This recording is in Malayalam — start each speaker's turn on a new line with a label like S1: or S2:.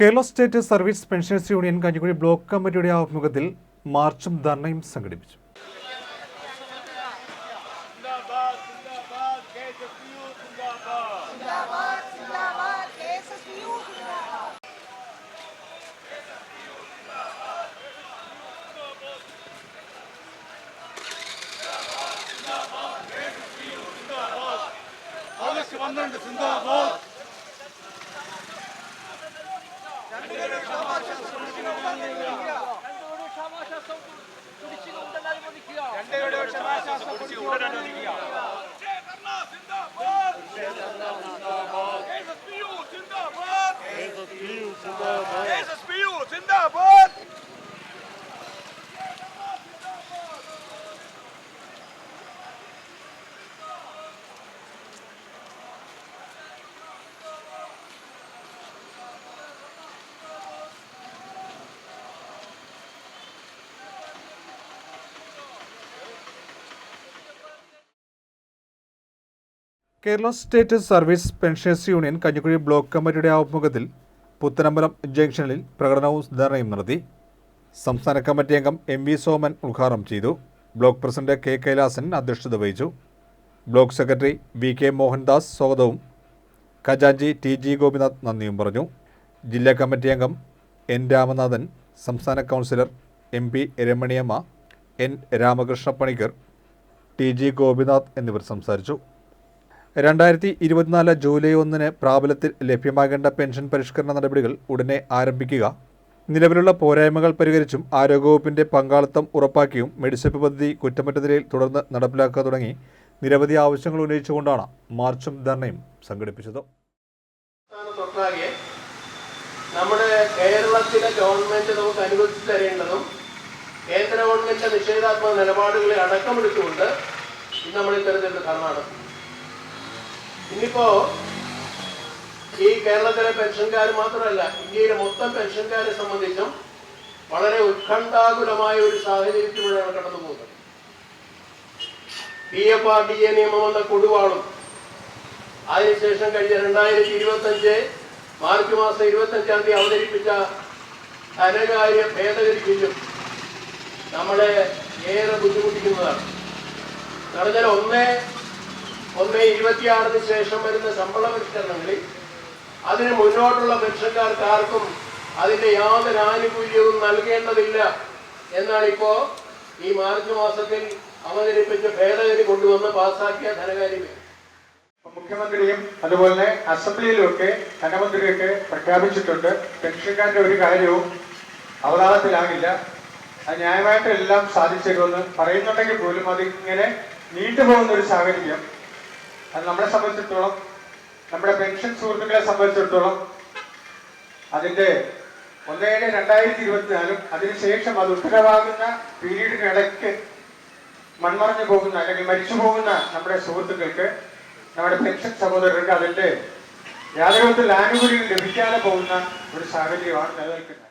S1: Kerala state service pensioners union Kanjikuzhi block കമ്മിറ്റിയുടെ ആഭിമുഖ്യത്തിൽ മാർച്ചും ധർണയും സംഘടിപ്പിച്ചു.
S2: പന്ത്രണ്ട് രണ്ടയുടെ ക്ഷമാശ്വാസം കുടിച്ച് ഉടൻ
S1: Kerala state service pensioners union Kanjikuzhi block കമ്മിറ്റിയുടെ ആഭിമുഖ്യത്തിൽ പുത്തനമ്പലം ജംഗ്ഷനിൽ പ്രകടനവും ധർണയും നടത്തി. സംസ്ഥാന കമ്മിറ്റി അംഗം എം വി സോമൻ ഉദ്ഘാടനം ചെയ്തു. ബ്ലോക്ക് പ്രസിഡന്റ് കെ കൈലാസൻ അധ്യക്ഷത വഹിച്ചു. Block secretary V K Mohandas സ്വാഗതവും. ഖജാൻജി ടി ജി ഗോപിനാഥ് നന്ദിയും പറഞ്ഞു. ജില്ലാ കമ്മിറ്റി അംഗം എൻ രാമനാഥൻ സംസ്ഥാന councillor M P Ramaniyamma N Ramakrishna Panicker T G Gopinath എന്നിവർ സംസാരിച്ചു. രണ്ടായിരത്തി ഇരുപത്തിനാല് ജൂലൈ ഒന്നിന് പ്രാബല്യത്തിൽ ലഭ്യമാകേണ്ട പെൻഷൻ പരിഷ്കരണ നടപടികൾ ഉടനെ ആരംഭിക്കുക. നിലവിലുള്ള പോരായ്മകൾ പരിഹരിച്ചും ആരോഗ്യവകുപ്പിന്റെ പങ്കാളിത്തം ഉറപ്പാക്കിയും മെഡിസിപ്പ് പദ്ധതി കുറ്റമറ്റ നിലയിൽ തുടർന്ന് നടപ്പിലാക്കുക തുടങ്ങി നിരവധി ആവശ്യങ്ങൾ ഉന്നയിച്ചുകൊണ്ടാണ് മാർച്ചും ധർണയും സംഘടിപ്പിച്ചത്.
S3: നമ്മുടെ കേരളത്തിലെ ഗവൺമെന്റ് നമുക്ക് അനുവദിച്ചു തരേണ്ടതും കേന്ദ്ര ഗവൺമെന്റിന്റെ നിഷേധാത്മക നിലപാടുകളെ അടക്കമെടുത്തുകൊണ്ട് നമ്മൾ ഇത്തരത്തിലുള്ള ധർണ നടത്തും ഇന്നിപ്പോ ഈ കേരളത്തിലെ പെൻഷൻകാർ മാത്രമല്ല ഇന്ത്യയിലെ മൊത്തം പെൻഷൻകാരെ സംബന്ധിച്ചും വളരെ ഉത്കണ്ഠാകുലമായ ഒരു സാഹചര്യത്തിലൂടെയാണ് കടന്നു പോകുന്നത്. P F R D A നിയമം എന്ന കൊടുവാളും. അതിനുശേഷം കഴിഞ്ഞ രണ്ടായിരത്തി ഇരുപത്തി അഞ്ച് മാർച്ച് മാസം ഇരുപത്തി അഞ്ചാം തീയതി അവതരിപ്പിച്ച ധനകാര്യ ഭേദഗതി ബില്ലും നമ്മളെ ഏറെ ബുദ്ധിമുട്ടിക്കുന്നതാണ്. നടന്നാൽ ഒന്ന് ഒന്ന് ഇരുപത്തിയാറിന് ശേഷം വരുന്ന ശമ്പള പരിഷ്കരണങ്ങളിൽ അതിന് മുന്നോട്ടുള്ള പെൻഷൻകാർക്ക് ആർക്കും അതിന്റെ യാതൊരു ആനുകൂല്യവും നൽകേണ്ടതില്ല എന്നാണ് ഇപ്പോ ഈ മാർച്ച് മാസത്തിൽ അവതരിപ്പിച്ച ഭേദഗതി കൊണ്ടുവന്ന് പാസാക്കിയ ധനകാര്യ
S4: മുഖ്യമന്ത്രിയും അതുപോലെ അസംബ്ലിയിലും ഒക്കെ ധനമന്ത്രിയൊക്കെ പ്രഖ്യാപിച്ചിട്ടുണ്ട്. പെൻഷൻകാരുടെ ഒരു കാര്യവും അവതാളത്തിലാകില്ല. അത് ന്യായമായിട്ട് എല്ലാം സാധിച്ചിരുമെന്ന് പറയുന്നുണ്ടെങ്കിൽ പോലും അതിങ്ങനെ നീണ്ടുപോകുന്ന ഒരു സാഹചര്യം അത് നമ്മളെ സംബന്ധിച്ചിടത്തോളം നമ്മുടെ പെൻഷൻ സുഹൃത്തുക്കളെ സംബന്ധിച്ചിടത്തോളം അതിന്റെ ഒന്നേഴ് രണ്ടായിരത്തി ഇരുപത്തിനാലും അതിനുശേഷം അത് ഉത്തരവാകുന്ന പീരീഡിനിടയ്ക്ക് മൺമറഞ്ഞു പോകുന്ന അല്ലെങ്കിൽ മരിച്ചു പോകുന്ന നമ്മുടെ സുഹൃത്തുക്കൾക്ക് നമ്മുടെ പെൻഷൻ സഹോദരർക്ക് അതിന്റെ യാതൊരു ആനുകൂല്യം ലഭിക്കാതെ പോകുന്ന ഒരു സാഹചര്യമാണ് നിലനിൽക്കുന്നത്.